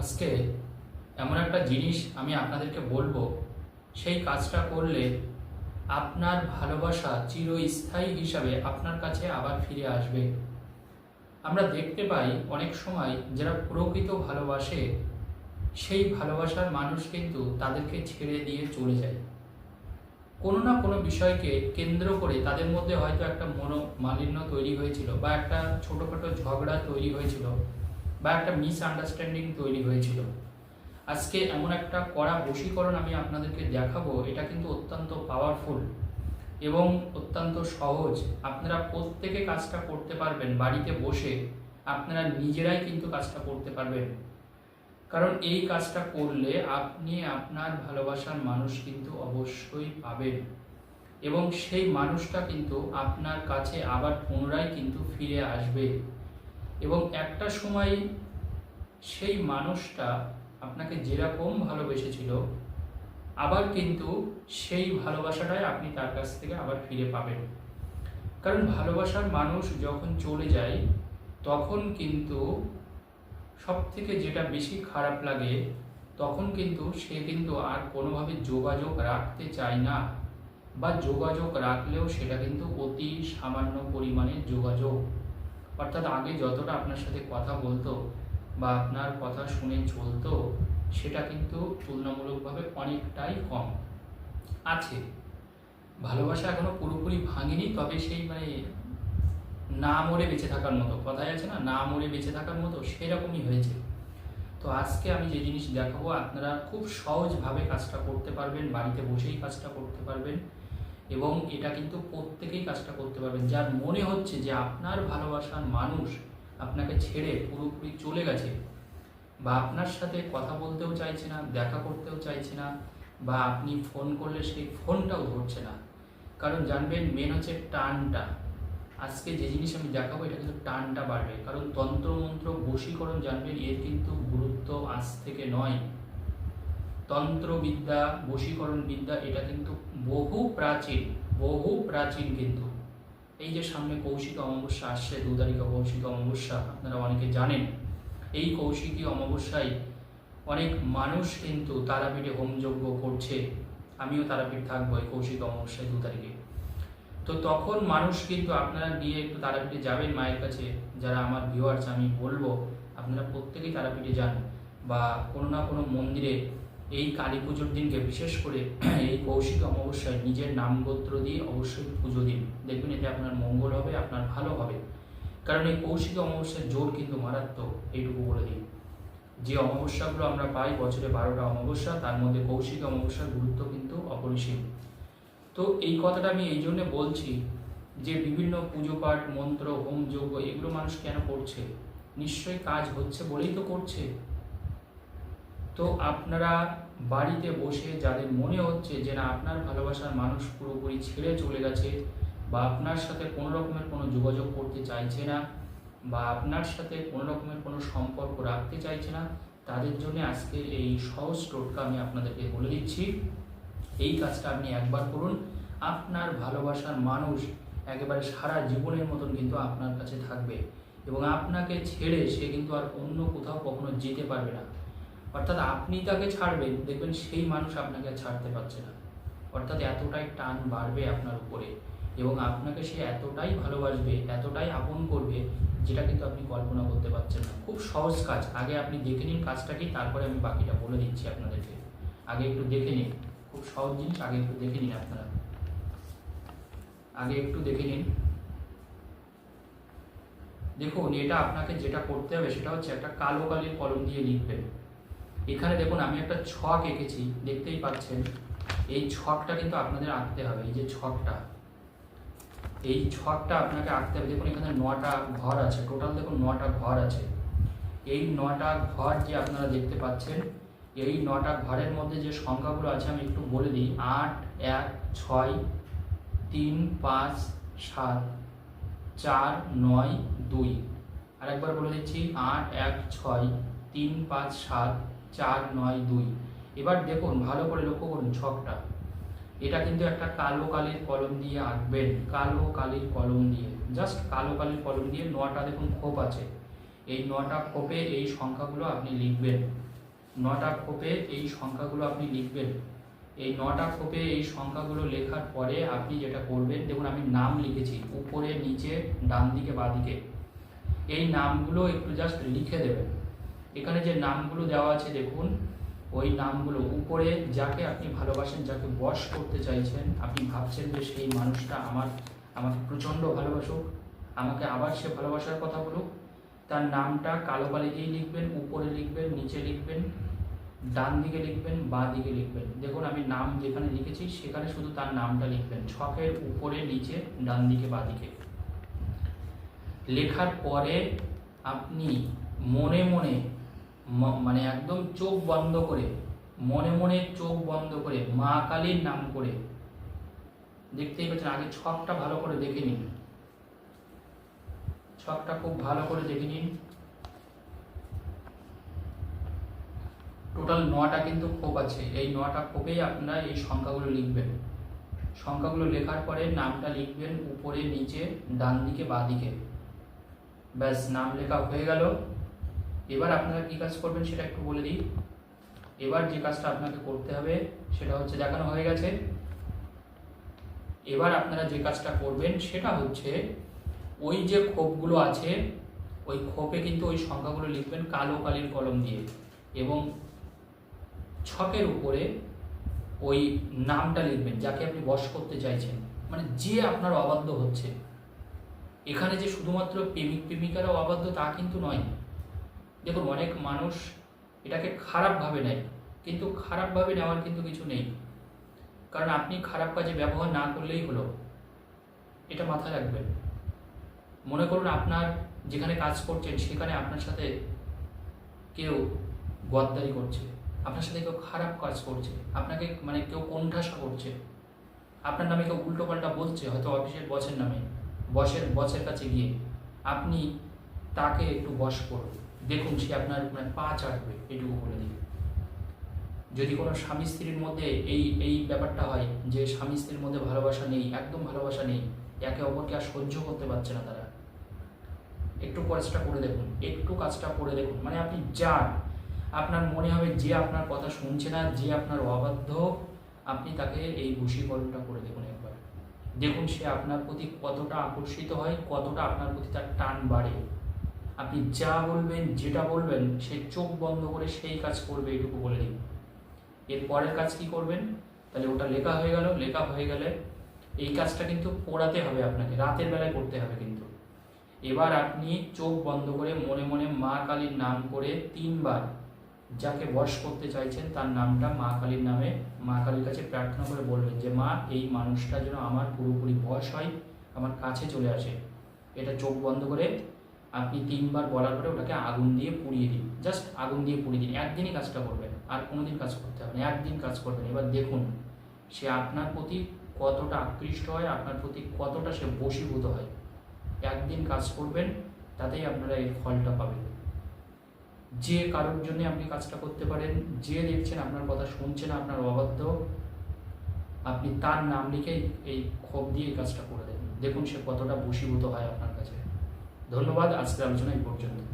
আজকে এমন একটা জিনিস আমি আপনাদেরকে বলব। সেই কাজটা করলে আপনার ভালোবাসা চিরস্থায়ী হিসাবে আপনার কাছে আবার ফিরে আসবে। আমরা দেখতে পাই অনেক সময় যারা প্রকৃত ভালোবাসে, সেই ভালোবাসার মানুষ কিন্তু তাদেরকে ছেড়ে দিয়ে চলে যায়। কোনো না কোনো বিষয়কে কেন্দ্র করে তাদের মধ্যে হয়তো একটা মনোমালিন্য তৈরি হয়েছিল বা একটা ছোটোখাটো ঝগড়া তৈরি হয়েছিল। বা একটা মিসআন্ডারস্ট্যান্ডিং তৈরি হয়েছিল। আজকে এমন একটা কড়া বশীকরণ আমি আপনাদেরকে দেখাবো, এটা কিন্তু অত্যন্ত পাওয়ারফুল এবং অত্যন্ত সহজ। আপনারা প্রত্যেকে কাজটা করতে পারবেন বাড়িতে বসে, আপনারা নিজেরাই কিন্তু কাজটা করতে পারবেন। কারণ এই কাজটা করলে আপনি আপনার ভালোবাসার মানুষ কিন্তু অবশ্যই পাবেন এবং সেই মানুষটা কিন্তু আপনার কাছে আবার পুনরায় কিন্তু ফিরে আসবে। এবং একটা সময় সেই মানুষটা আপনাকে যেরকম ভালোবেসেছিল, আবার কিন্তু সেই ভালোবাসাটাই আপনি তার কাছ থেকে আবার ফিরে পাবেন। কারণ ভালোবাসার মানুষ যখন চলে যায়, তখন কিন্তু সব থেকে যেটা বেশি খারাপ লাগে, তখন কিন্তু সে কিন্তু আর কোনোভাবে যোগাযোগ রাখতে চায় না। বা যোগাযোগ রাখলেও সেটা কিন্তু অতি সামান্য পরিমাণে যোগাযোগ। অর্থাৎ আগে যতটা আপনার সাথে কথা বলতো বা আপনার কথা শুনে চলতো, সেটা কিন্তু তুলনামূলকভাবে অনেকটাই কম। আছে। ভালোবাসা এখনও পুরোপুরি ভাঙেনি, তবে সেই মানে না মরে বেঁচে থাকার মতো কথাই আছে না না মরে বেঁচে থাকার মতো, সেরকমই হয়েছে। তো আজকে আমি যে জিনিস দেখাবো, আপনারা খুব সহজভাবে কাজটা করতে পারবেন, বাড়িতে বসেই কাজটা করতে পারবেন। এবং এটা কিন্তু প্রত্যেকেই কাজটা করতে পারবেন। যার মনে হচ্ছে যে আপনার ভালোবাসার মানুষ আপনাকে ছেড়ে পুরোপুরি চলে গেছে বা আপনার সাথে কথা বলতেও চাইছে না, দেখা করতেও চাইছে না বা আপনি ফোন করলে সেই ফোনটাও ধরছে না। কারণ জানবেন মেন হচ্ছে টানটা। আজকে যে জিনিস আমি দেখাবো, এটা কিন্তু টানটা বাড়বে। কারণ তন্ত্রমন্ত্র বশীকরণ জানবেন, এর কিন্তু গুরুত্ব আজ থেকে নয়। তন্ত্রবিদ্যা বশীকরণ বিদ্যা এটা কিন্তু বহু প্রাচীন বহু প্রাচীন কিন্তু। এই যে সামনে কৌশিক অমাবস্যা আসছে, দু তারিখে কৌশিক অমাবস্যা, আপনারা অনেকে জানেন, এই কৌশিকী অমাবস্যায় অনেক মানুষ কিন্তু তারাপীঠে হোমযজ্ঞ করছে। আমিও তারাপীঠ থাকব এই কৌশিক অমাবস্যায় দু তারিখে। তো তখন মানুষ কিন্তু আপনারা গিয়ে একটু তারাপীঠে যাবেন মায়ের কাছে, যারা আমার ভিউয়ার্স আমি বলব, আপনারা প্রত্যেকেই তারাপীঠে যান, বা কোনো না কোনো মন্দিরে এই কালী পুজোর দিনকে বিশেষ করে এই কৌশিক অমাবস্যায় নিজের নামগোত্র দিয়ে অবশ্যই পুজো দিন। দেখবেন এতে আপনার মঙ্গল হবে, আপনার ভালো হবে। কারণ এই কৌশিক অমাবস্যার জোর কিন্তু মারাত্মক, এইটুকু বলে দিই। যে অমাবস্যাগুলো আমরা পাই, বছরে বারোটা অমাবস্যা, তার মধ্যে কৌশিক অমাবস্যার গুরুত্ব কিন্তু অপরিসীম। তো এই কথাটা আমি এই জন্য বলছি যে বিভিন্ন পুজো পাঠ, মন্ত্র, হোম, যজ্ঞ, এগুলো মানুষ কেন করছে? নিশ্চয়ই কাজ হচ্ছে বলেই তো করছে। তো আপনারা বাড়িতে বসে যাদের মনে হচ্ছে যে না, আপনার ভালোবাসার মানুষ পুরোপুরি ছেড়ে চলে গেছে বা আপনার সাথে কোনো রকমের কোনো যোগাযোগ করতে চাইছে না বা আপনার সাথে কোনো রকমের কোনো সম্পর্ক রাখতে চাইছে না, তাদের জন্য আজকে এই সহজ টোটকা আমি আপনাদেরকে বলে দিচ্ছি। এই কাজটা আপনি একবার করুন। আপনার ভালোবাসার মানুষ একেবারে সারা জীবনের মতন কিন্তু আপনার কাছে থাকবে এবং আপনাকে ছেড়ে সে কিন্তু আর অন্য কোথাও কখনো যেতে পারবে না। অর্থাৎ আপনি তাকে ছাড়বেন, দেখবেন সেই মানুষ আপনাকে আর ছাড়তে পারছে না। অর্থাৎ এতটাই টান বাড়বে আপনার উপরে এবং আপনাকে সে এতটাই ভালোবাসবে, এতটাই আপন করবে, যেটা কিন্তু আপনি কল্পনা করতে পারছেন না। খুব সহজ কাজ। আগে আপনি দেখে নিন কাজটা কি তারপরে আমি বাকিটা বলে দিচ্ছি আপনাদেরকে। আগে একটু দেখে নিন। খুব সহজ জিনিস, আগে একটু দেখে নিন আপনারা। আগে একটু দেখে নিন। দেখুন, এটা আপনাকে যেটা করতে হবে সেটা হচ্ছে একটা কালো কালির কলম দিয়ে লিখবেন। এখানে দেখুন, আমি একটা ছক এঁকেছি, দেখতেই পাচ্ছেন। এই ছকটা কিন্তু আপনাদের আঁকতে হবে, এই যে ছকটা। এই ছকটা আপনাকে আঁকতে হবে। দেখুন, এখানে নটা ঘর আছে, টোটাল দেখুন, নটা ঘর আছে। এই নটা ঘর যে আপনারা দেখতে পাচ্ছেন, এই নটা ঘরের মধ্যে যে সংখ্যাগুলো আছে, আমি একটু বলে দিই। আট, এক, ছয়, তিন, পাঁচ, সাত, চার, নয়, দুই। আরেকবার বলে দিচ্ছি, আট, এক, ছয়, তিন, পাঁচ, সাত চার, নয়, দুই। এবার দেখুন, ভালো করে লক্ষ্য করুন ছকটা। এটা কিন্তু একটা কালো কালির কলম দিয়ে আঁকবেন, কালো কালির কলম দিয়ে। জাস্ট কালো কালির কলম দিয়ে নটা দেখুন খোপ আছে। এই নটা খোপে এই সংখ্যাগুলো আপনি লিখবেন। নটা খোপে এই সংখ্যাগুলো আপনি লিখবেন। এই নটা খোপে এই সংখ্যাগুলো লেখার পরে আপনি যেটা করবেন, দেখুন আমি নাম লিখেছি, উপরে, নিচে, ডান দিকে, বাঁ দিকে। এই নামগুলো একটু জাস্ট লিখে দেবেন। এখানে যে নামগুলো দেওয়া আছে, দেখুন, ওই নামগুলো উপরে যাকে আপনি ভালোবাসেন, যাকে বশ করতে চাইছেন, আপনি ভাবছেন যে সেই মানুষটা আমার, আমাকে প্রচণ্ড ভালোবাসুক, আমাকে আবার সে ভালোবাসার কথা বলুক, তার নামটা কালো দিয়ে লিখবেন, উপরে লিখবেন, নিচে লিখবেন, ডান দিকে লিখবেন, বাঁ দিকে লিখবেন। দেখুন, আমি নাম যেখানে লিখেছি, সেখানে শুধু তার নামটা লিখবেন। ছকের উপরে, নিচে, ডান দিকে, বাঁ দিকে। লেখার পরে আপনি মনে মনে মানে একদম চোখ বন্ধ করে, মনে মনে চোখ বন্ধ করে, মা কালীর নাম করে। দেখতেই পাচ্ছেন, আগে ছকটা ভালো করে দেখে নিন। ছকটা খুব ভালো করে দেখে নিন। টোটাল নটা কিন্তু খোপ আছে। এই নটা খোপেই আপনারা এই সংখ্যাগুলো লিখবেন। সংখ্যাগুলো লেখার পরে নামটা লিখবেন উপরে, নিচে, ডান দিকে, বাঁ দিকে। ব্যাস, নাম লেখা হয়ে গেল। এবার আপনারা কি কাজ করবেন সেটা একটু বলে দিই। এবার যে কাজটা আপনাকে করতে হবে, সেটা হচ্ছে দেখানো হয়ে গেছে। এবার আপনারা যে কাজটা করবেন, সেটা হচ্ছে ওই যে খোপগুলো আছে, ওই খোপে কিন্তু ওই সংখ্যাগুলো লিখবেন কালো কালির কলম দিয়ে এবং ছকের উপরে ওই নামটা লিখবেন যাকে আপনি বশ করতে চাইছেন। মানে যে আপনার অবাধ্য হচ্ছে। এখানে যে শুধুমাত্র প্রেমিক প্রেমিকারা অবাধ্য তা কিন্তু নয়। দেখুন, অনেক মানুষ এটাকে খারাপভাবে নেয়, কিন্তু খারাপভাবে নেওয়ার কিন্তু কিছু নেই। কারণ আপনি খারাপ কাজে ব্যবহার না করলেই হলো, এটা মাথায় রাখবেন। মনে করুন আপনার যেখানে কাজ করছেন, সেখানে আপনার সাথে কেউ গদ্দারি করছে, আপনার সাথে কেউ খারাপ কাজ করছে, আপনাকে মানে কেউ কোণঠাসা করছে, আপনার নামে কেউ উল্টো পাল্টা বলছে, হয়তো অফিসের বসের নামে, বসের বসের কাছে গিয়ে, আপনি তাকে একটু বশ করুন। দেখুন সে আপনার মানে পা চাটবে, এটুকু বলে দিই। যদি কোনো স্বামী স্ত্রীর মধ্যে এই এই ব্যাপারটা হয় যে স্বামী স্ত্রীর মধ্যে ভালোবাসা নেই, একদম ভালোবাসা নেই, একে অপরকে আর সহ্য করতে পারছে না তারা। একটু কাজটা করে দেখুন, একটু কাজটা করে দেখুন। মানে আপনি যান, আপনার মনে হবে যে আপনার কথা শুনছে না, যে আপনার অবাধ্য, আপনি তাকে এই বশীকরণটা করে দেখুন একবার। দেখুন সে আপনার প্রতি কতটা আকর্ষিত হয়, কতটা আপনার প্রতি তার টান বাড়ে। আপনি যা বলবেন, যেটা বলবেন, সে চোখ বন্ধ করে সেই কাজ করবে এটুকু বলে দিন। এর পরের কাজ কি করবেন? তাহলে ওটা লেখা হয়ে গেল, লেখা হয়ে গেলে এই কাজটা কিন্তু পড়াতে হবে আপনাকে, রাতের বেলায় করতে হবে কিন্তু। এবার আপনি চোখ বন্ধ করে মনে মনে মা কালীর নাম করে তিনবার যাকে বশ করতে চাইছেন, তার নামটা মা কালীর নামে, মা কালীর কাছে প্রার্থনা করে বলবেন যে, মা, এই মানুষটা যেন আমার পুরোপুরি বশ হয়, আমার কাছে চলে আসে। এটা চোখ বন্ধ করে আপনি তিনবার বলার পরে ওটাকে আগুন দিয়ে পুড়িয়ে দিন। জাস্ট আগুন দিয়ে পুড়িয়ে দিন। একদিনই কাজটা করবেন আর কোনোদিন কাজ করতে হবে না। একদিন কাজ করবেন এবার দেখুন, সে আপনার প্রতি কতটা আকৃষ্ট হয়, আপনার প্রতি কতটা সে বশীভূত হয়। একদিন কাজ করবেন, তাতেই আপনারা এই ফলটা পাবেন। যে কারোর জন্য আপনি কাজটা করতে পারেন, যে দেখছেন আপনার কথা শুনছেন আপনার অবাধ্য, আপনি তার নাম লিখে এই ক্ষোভ দিয়ে কাজটা করে দেন। দেখুন সে কতটা বশীভূত হয় আপনার ধন্যবাদ আজকের আলোচনা এই পর্যন্ত।